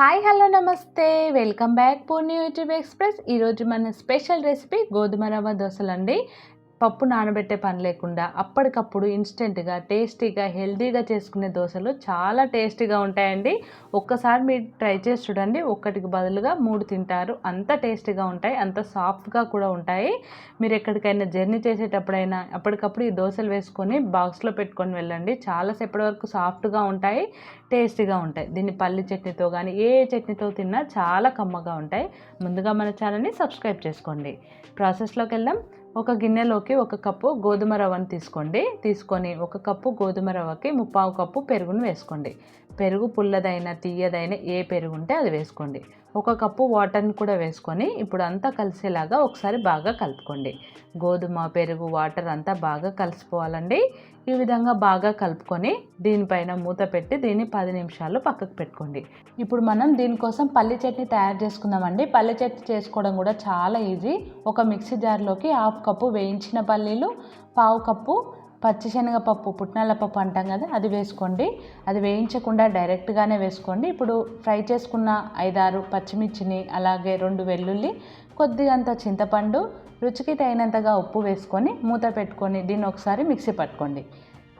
Hi hello namaste. Welcome back Purni YouTube express. ఈరోజు మన special recipe గోధుమ రవ్వ దోశలు అండి పప్పు నానబెట్టే పని లేకుండా అప్పటికప్పుడు ఇన్స్టెంట్గా టేస్టీగా హెల్తీగా చేసుకునే దోశలు చాలా టేస్టీగా ఉంటాయండి. ఒక్కసారి మీరు ట్రై చేసి చూడండి. ఒక్కటికి బదులుగా మూడు తింటారు. అంత టేస్టీగా ఉంటాయి. అంత సాఫ్ట్గా కూడా ఉంటాయి. మీరు ఎక్కడికైనా జర్నీ చేసేటప్పుడైనా అప్పటికప్పుడు ఈ దోశలు వేసుకొని బాక్స్లో పెట్టుకొని వెళ్ళండి. చాలాసేపటి వరకు సాఫ్ట్గా ఉంటాయి టేస్టీగా ఉంటాయి. దీన్ని పల్లి చట్నీతో కానీ ఏ చట్నీతో తిన్నా చాలా కమ్మగా ఉంటాయి. ముందుగా మన ఛానల్ని సబ్స్క్రైబ్ చేసుకోండి. ప్రాసెస్లోకి వెళ్దాం. ఒక గిన్నెలోకి ఒక కప్పు గోధుమ రవ్వను తీసుకోండి. తీసుకొని ఒక కప్పు గోధుమ రవ్వకి ముప్పావు కప్పు పెరుగును వేసుకోండి. పెరుగు పుల్లదైన తీయదైన ఏ పెరుగు ఉంటే అది వేసుకోండి. ఒక కప్పు వాటర్ని కూడా వేసుకొని ఇప్పుడు అంతా కలిసేలాగా ఒకసారి బాగా కలుపుకోండి. గోధుమ పెరుగు వాటర్ అంతా బాగా కలిసిపోవాలండి. ఈ విధంగా బాగా కలుపుకొని దీనిపైన మూత పెట్టి దీన్ని పది నిమిషాలు పక్కకు పెట్టుకోండి. ఇప్పుడు మనం దీనికోసం పల్లి చట్నీ తయారు చేసుకుందామండి. పల్లి చట్నీ చేసుకోవడం కూడా చాలా ఈజీ. ఒక మిక్సీ జార్లోకి హాఫ్ కప్పు వేయించిన పల్లీలు పావు కప్పు పచ్చిశనగపప్పు పుట్నాల పప్పు అంటాం కదా అది వేసుకోండి. అది వేయించకుండా డైరెక్ట్గానే వేసుకోండి. ఇప్పుడు ఫ్రై చేసుకున్న ఐదారు పచ్చిమిర్చిని అలాగే రెండు వెల్లుల్లి కొద్దిగంత చింతపండు రుచికి తగినంతగా ఉప్పు వేసుకొని మూత పెట్టుకొని దీన్ని ఒకసారి మిక్సీ పట్టుకోండి.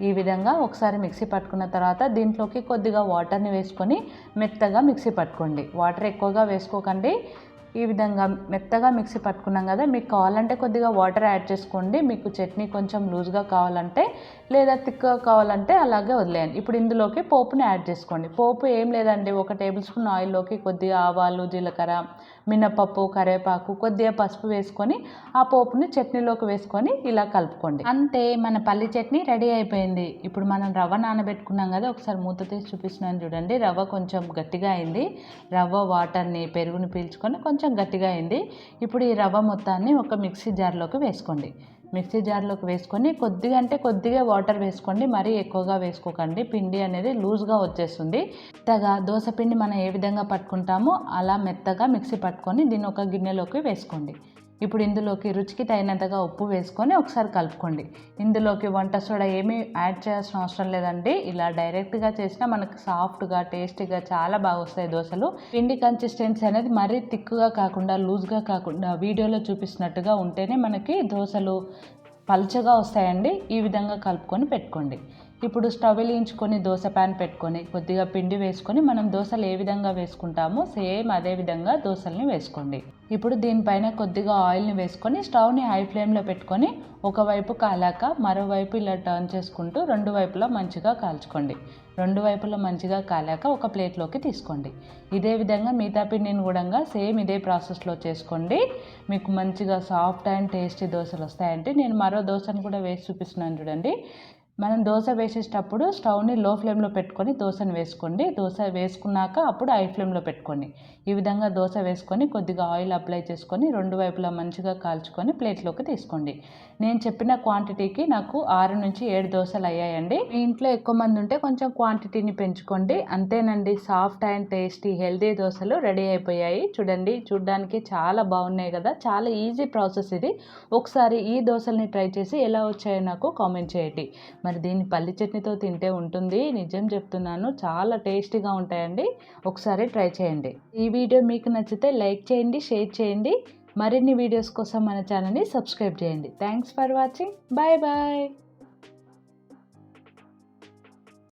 ఈ విధంగా ఒకసారి మిక్సీ పట్టుకున్న తర్వాత దీంట్లోకి కొద్దిగా వాటర్ని వేసుకొని మెత్తగా మిక్సీ పట్టుకోండి. వాటర్ ఎక్కువగా వేసుకోకండి. ఈ విధంగా మెత్తగా మిక్సీ పట్టుకున్నాం కదా మీకు కావాలంటే కొద్దిగా వాటర్ యాడ్ చేసుకోండి. మీకు చట్నీ కొంచెం లూజ్గా కావాలంటే లేదా థిక్గా కావాలంటే అలాగే వదిలేయండి. ఇప్పుడు ఇందులోకి పోపుని యాడ్ చేసుకోండి. పోపు ఏం లేదండి ఒక టేబుల్ స్పూన్ ఆయిల్లోకి కొద్దిగా ఆవాలు జీలకర్ర మినపప్పు కరివేపాకు కొద్దిగా పసుపు వేసుకొని ఆ పోపుని చట్నీలోకి వేసుకొని ఇలా కలుపుకోండి. అంతే మన పల్లి చట్నీ రెడీ అయిపోయింది. ఇప్పుడు మనం రవ్వ నానబెట్టుకున్నాం కదా ఒకసారి మూత తీసి చూపిస్తున్నాను చూడండి. రవ్వ కొంచెం గట్టిగా అయింది. రవ్వ వాటర్ని పెరుగుని పీల్చుకొని కొంచెం కొంచెం గట్టిగా అయింది. ఇప్పుడు ఈ రవ్వ మొత్తాన్ని ఒక మిక్సీ జార్లోకి వేసుకోండి. మిక్సీ జార్లోకి వేసుకొని కొద్దిగా అంటే కొద్దిగా వాటర్ వేసుకోండి. మరీ ఎక్కువగా వేసుకోకండి. పిండి అనేది లూజ్గా వచ్చేస్తుంది. మెత్తగా దోశ పిండి మనం ఏ విధంగా పట్టుకుంటామో అలా మెత్తగా మిక్సీ పట్టుకొని దీన్ని ఒక గిన్నెలోకి వేసుకోండి. ఇప్పుడు ఇందులోకి రుచికి తగినంతగా ఉప్పు వేసుకొని ఒకసారి కలుపుకోండి. ఇందులోకి వంట సోడా ఏమీ యాడ్ చేయాల్సిన అవసరం లేదండి. ఇలా డైరెక్ట్గా చేసినా మనకు సాఫ్ట్గా టేస్టీగా చాలా బాగా వస్తాయి దోశలు. పిండి కన్సిస్టెన్సీ అనేది మరీ థిక్గా కాకుండా లూజ్గా కాకుండా వీడియోలో చూపిస్తున్నట్టుగా ఉంటేనే మనకి దోశలు పలుచగా వస్తాయండి. ఈ విధంగా కలుపుకొని పెట్టుకోండి. ఇప్పుడు స్టవ్ వెలిగించుకొని దోశ ప్యాన్ పెట్టుకొని కొద్దిగా పిండి వేసుకొని మనం దోశలు ఏ విధంగా వేసుకుంటామో సేమ్ అదే విధంగా దోశల్ని వేసుకోండి. ఇప్పుడు దీనిపైన కొద్దిగా ఆయిల్ని వేసుకొని స్టవ్ని హై ఫ్లేమ్లో పెట్టుకొని ఒకవైపు కాలాక మరోవైపు ఇలా టర్న్ చేసుకుంటూ రెండు వైపులా మంచిగా కాల్చుకోండి. రెండు వైపులా మంచిగా కాలాక ఒక ప్లేట్లోకి తీసుకోండి. ఇదే విధంగా మిగతా పిండిని కూడా సేమ్ ఇదే ప్రాసెస్లో చేసుకోండి. మీకు మంచిగా సాఫ్ట్ అండ్ టేస్టీ దోశలు వస్తాయంటే నేను మరో దోశను కూడా వేసి చూపిస్తున్నాను చూడండి. మనం దోశ వేసేటప్పుడు స్టవ్ని లో ఫ్లేమ్లో పెట్టుకొని దోశను వేసుకోండి. దోశ వేసుకున్నాక అప్పుడు హై ఫ్లేమ్లో పెట్టుకోండి. ఈ విధంగా దోశ వేసుకొని కొద్దిగా ఆయిల్ అప్లై చేసుకొని రెండు వైపులా మంచిగా కాల్చుకొని ప్లేట్లోకి తీసుకోండి. నేను చెప్పిన క్వాంటిటీకి నాకు ఆరు నుంచి ఏడు దోశలు అయ్యాయండి. మీ ఇంట్లో ఎక్కువ మంది ఉంటే కొంచెం క్వాంటిటీని పెంచుకోండి. అంతేనండి సాఫ్ట్ అండ్ టేస్టీ హెల్దీ దోశలు రెడీ అయిపోయాయి. చూడండి చూడడానికి చాలా బాగున్నాయి కదా. చాలా ఈజీ ప్రాసెస్ ఇది. ఒకసారి ఈ దోశల్ని ట్రై చేసి ఎలా వచ్చాయో నాకు కామెంట్ చేయండి. మరి దీన్ని పల్లి చట్నీతో తింటే ఉంటుంది. నిజం చెప్తున్నాను. చాలా టేస్టీగా ఉంటాయండి. ఒకసారి ట్రై చేయండి. ఈ వీడియో మీకు నచ్చితే లైక్ చేయండి షేర్ చేయండి. మరిన్ని వీడియోస్ కోసం మన ఛానల్ని సబ్స్క్రైబ్ చేయండి. Thanks for watching. Bye bye.